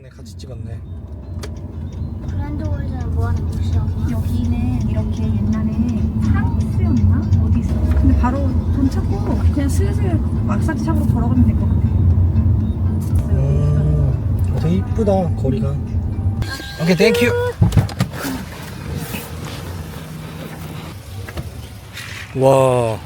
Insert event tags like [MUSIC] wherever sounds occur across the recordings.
그러네 같이 찍었네 브랜드홀에서는 뭐 하는 곳이야? 여기는 이렇게 옛날에 프랑스였나? 어디서? 근데 바로 돈 찾고 그냥 슬슬 마사지 샵으로 걸어가면 될 것 같아. 음 되게 이쁘다 거리가 오케이 땡큐 와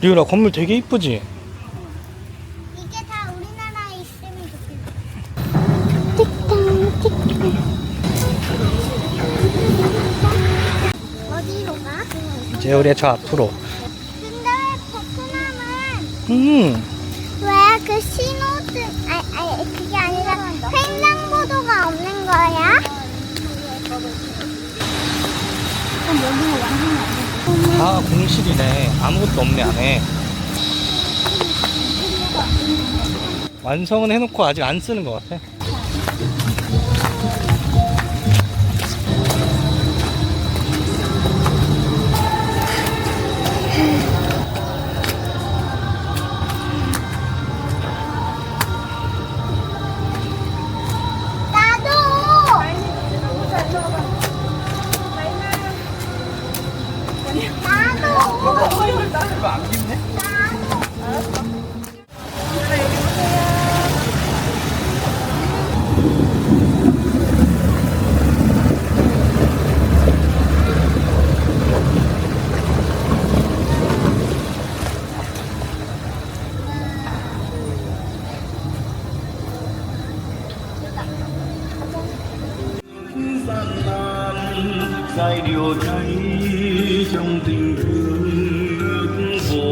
리우라 건물 되게 이쁘지? 이게 다 우리나라에 있으면 좋겠다. 어디로 가? 이제 우리 저 앞으로 근데 베트남은 음 왜 그 신호등 아니 아니 그게 아니라 횡단보도가 없는 거야? 그럼 여기는 완전 다 공실이네. 아무것도 없네 안에. 완성은 해놓고 아직 안 쓰는 것 같아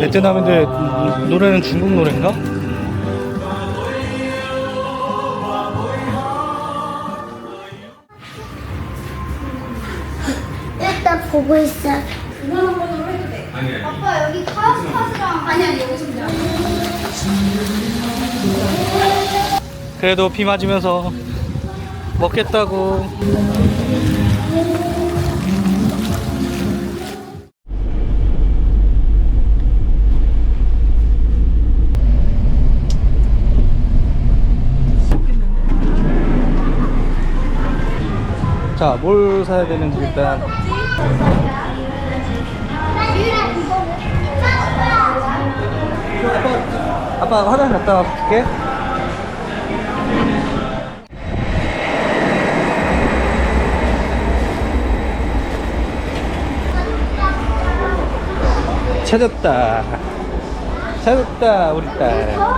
베트남인데 노래는 중국 노래인가? 일단 보고 있어. 아빠 여기 카스파스랑 아니 아니 여기서 그냥. 그래도 비 맞으면서 먹겠다고. 자, 뭘 사야 되는지 일단. 아빠, 화장실 갔다 올게 찾았다 찾았다 우리 딸 엄마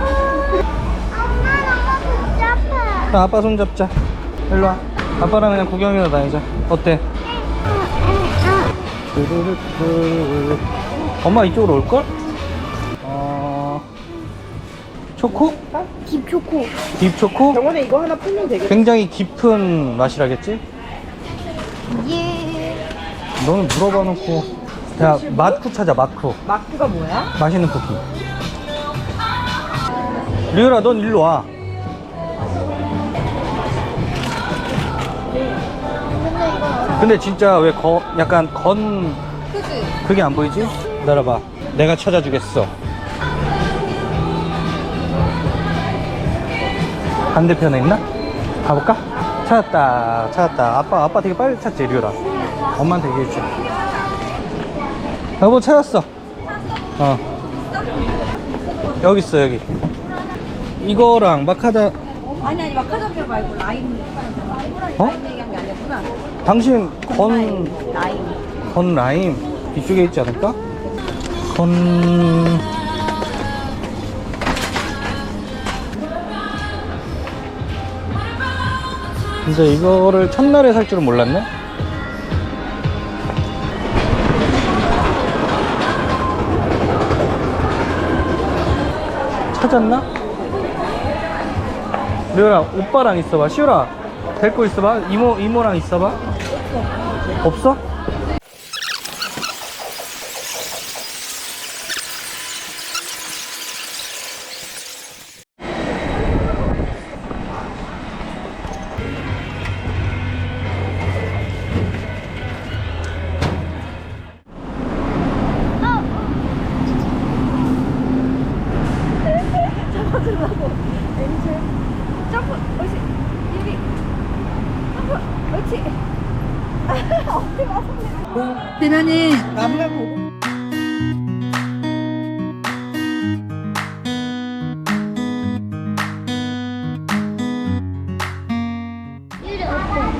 복잡해. 그럼 아빠 손 잡자 일로 와 아빠랑 그냥 구경이나 다니자 어때? 엄마 이쪽으로 올걸? 어... 초코? 딥초코. 딥초코? 병원에 이거 하나 풀면 되겠다. 굉장히 깊은 맛이라겠지? 예. 너는 물어봐 놓고 야 마쿠 찾아 마쿠 마크가 뭐야? 맛있는 쿠키 리우라 넌 일로 와 근데 진짜 왜 거, 약간 건 그지? 그게 안 보이지? 기다려봐 내가 찾아주겠어 반대편에 있나? 가볼까? 찾았다 찾았다 아빠 아빠 되게 빨리 찾지 리우라 엄마한테 얘기해줘 여보 찾았어 어 여기 있어 여기 이거랑 마카다 아니 아니 마카자피아 말고 라임. 어? 라임 얘기한 게 아니었구나. 당신 건, 라임. 건 라임 이쪽에 있지 않을까? 건 근데 이거를 첫날에 살 줄은 몰랐네 찾았나? 류라 오빠랑 있어봐 시우라 데리고 있어봐 이모 이모랑 있어봐 없어?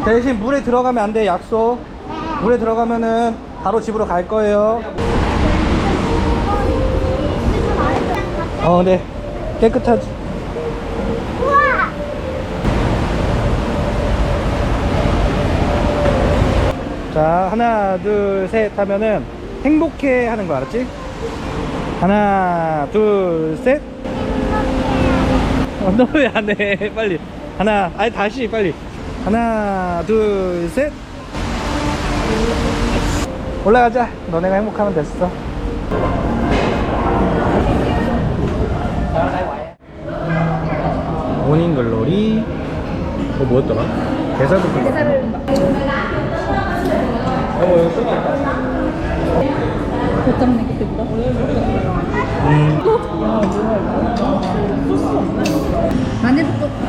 대신 물에 들어가면 안 돼, 약속. 물에 들어가면은 바로 집으로 갈 거예요. 어, 네. 깨끗하지. 우와! 자, 하나, 둘, 셋 하면은 행복해 하는 거 알았지? 하나, 둘, 셋. 어, [LAUGHS] 너왜 안 해? 빨리. 하나, 아니, 다시, 빨리. 하나, 둘, 셋. 올라가자. 너네가 행복하면 됐어. 모닝글로리. 어, 뭐였더라? 대사부터. 대사를 어, 이거 써봐. 몇 장내 그때보다? 음. 마늘부터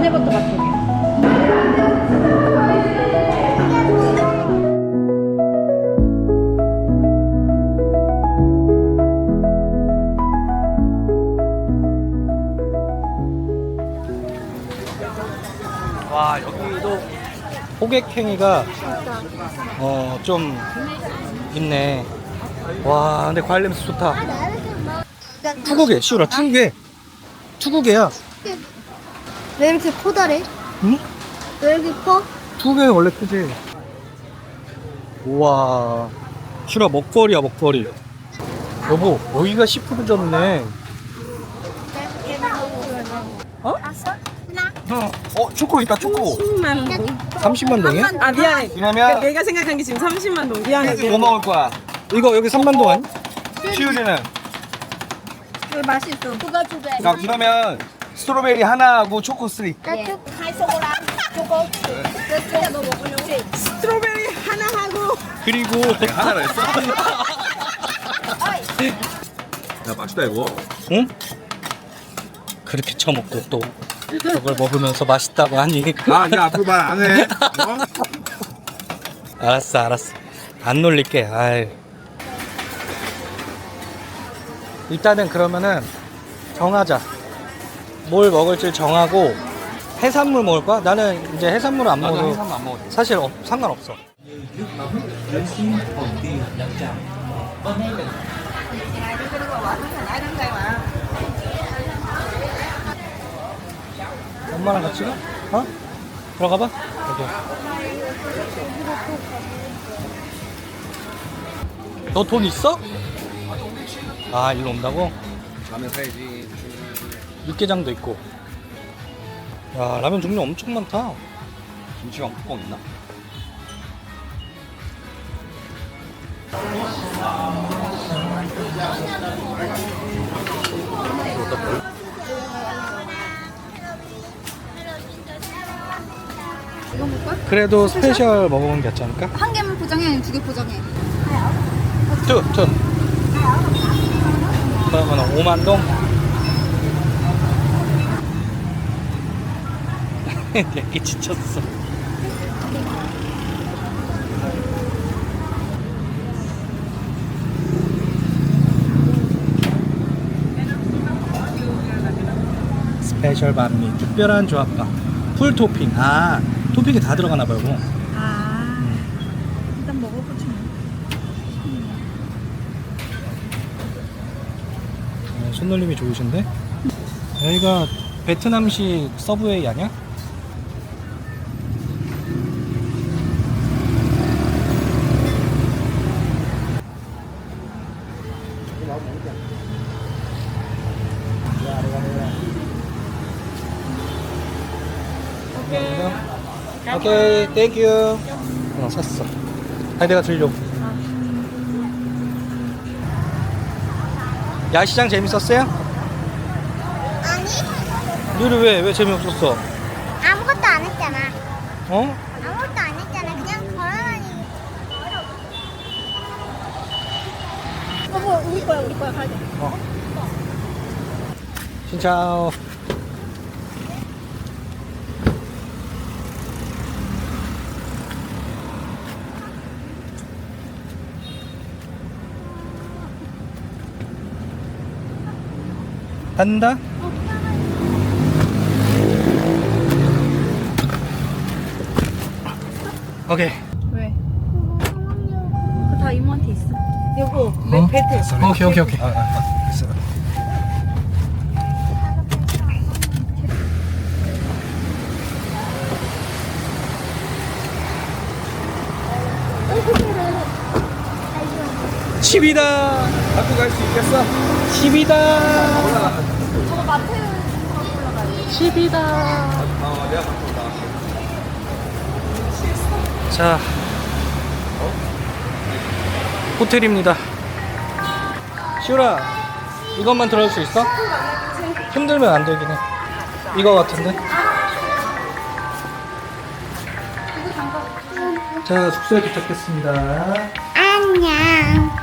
버터 마늘 버터 맛와 여기도 호객행위가 어 좀 있네. 와 근데 과일 냄새 좋다. 투국에 시우라 투국에 투국에야 왜 이렇게 커다래? 응? 왜 이렇게 커? 투국에 원래 크지 우와 시우라 먹거리야 먹거리 여보 여기가 시푸드 줬네 어? 나? 어 초코 있다 초코 30만 동. 30만 동이야? 아 미안해. 그러면 내가 생각한 게 지금 30만 동. 미안해. 뭐 먹을 거야? 이거 여기 3만 동 아니? 시우리는 그 맛있어 누가 주대 자 그러면 스트로베리 하나하고 초코 쓰리 나 쭉. 스트로베리 하나 하고. 그리고 하나로 했어? 야 맛있다 이거 응? 그렇게 처먹고 또 저걸 먹으면서 맛있다고 하니 아니 앞으로 말 안 해 어? 알았어 알았어 안 놀릴게 아이 일단은 그러면은 정하자 뭘 먹을지 정하고 해산물 먹을 거야? 나는 이제 해산물 안 먹어도 해산물 안 먹어도 돼. 사실 어, 상관없어 엄마랑 같이 가? 어? 들어가 봐. 여기. 너돈 있어? 아, 일로 온다고? 라면 사야지 육개장도 있고. 야, 라면 종류 엄청 많다. 김치랑 뚜껑 있나? 이거 먹을 거야? 그래도 스페셜 먹어보는 게 낫지 않을까? 한 개만 포장해 아니면 두 개 포장해 투, 투. 그러면 5만 동? [LAUGHS] 얘기 지쳤어. 스페셜 반미 특별한 조합밥 풀 토핑 아 토핑이 다 들어가나 봐요 이거. 아 일단 먹어보지 뭐 어, 손놀림이 좋으신데? 여기가 베트남식 서브웨이 아니야? 오케이. 땡큐. 어, 샀어. 아니, 내가 들려. 야시장 재밌었어요? 아니, 유리 왜, 왜 재미없었어? 아무것도 안 했잖아. 어? 아무것도 안 했잖아. 그냥 걸어다니고. 어, 우리 거야, 우리 거야, 가야 돼. 어. 신차 오. 간다. 오케이. 왜? 다 이모한테 있어. 여보, 어? 배트. 오케이 오케이 오케이. 아, 아, 아, 됐어. 집이다. 학교 갈수 있겠어? 집이다. 저거 마트 집이다. 어 내가 갖고 온다 자, 호텔입니다. 시우라, 이것만 들어올 수 있어? 힘들면 안 되긴 해. 이거 같은데? 자, 숙소에 도착했습니다. 안녕.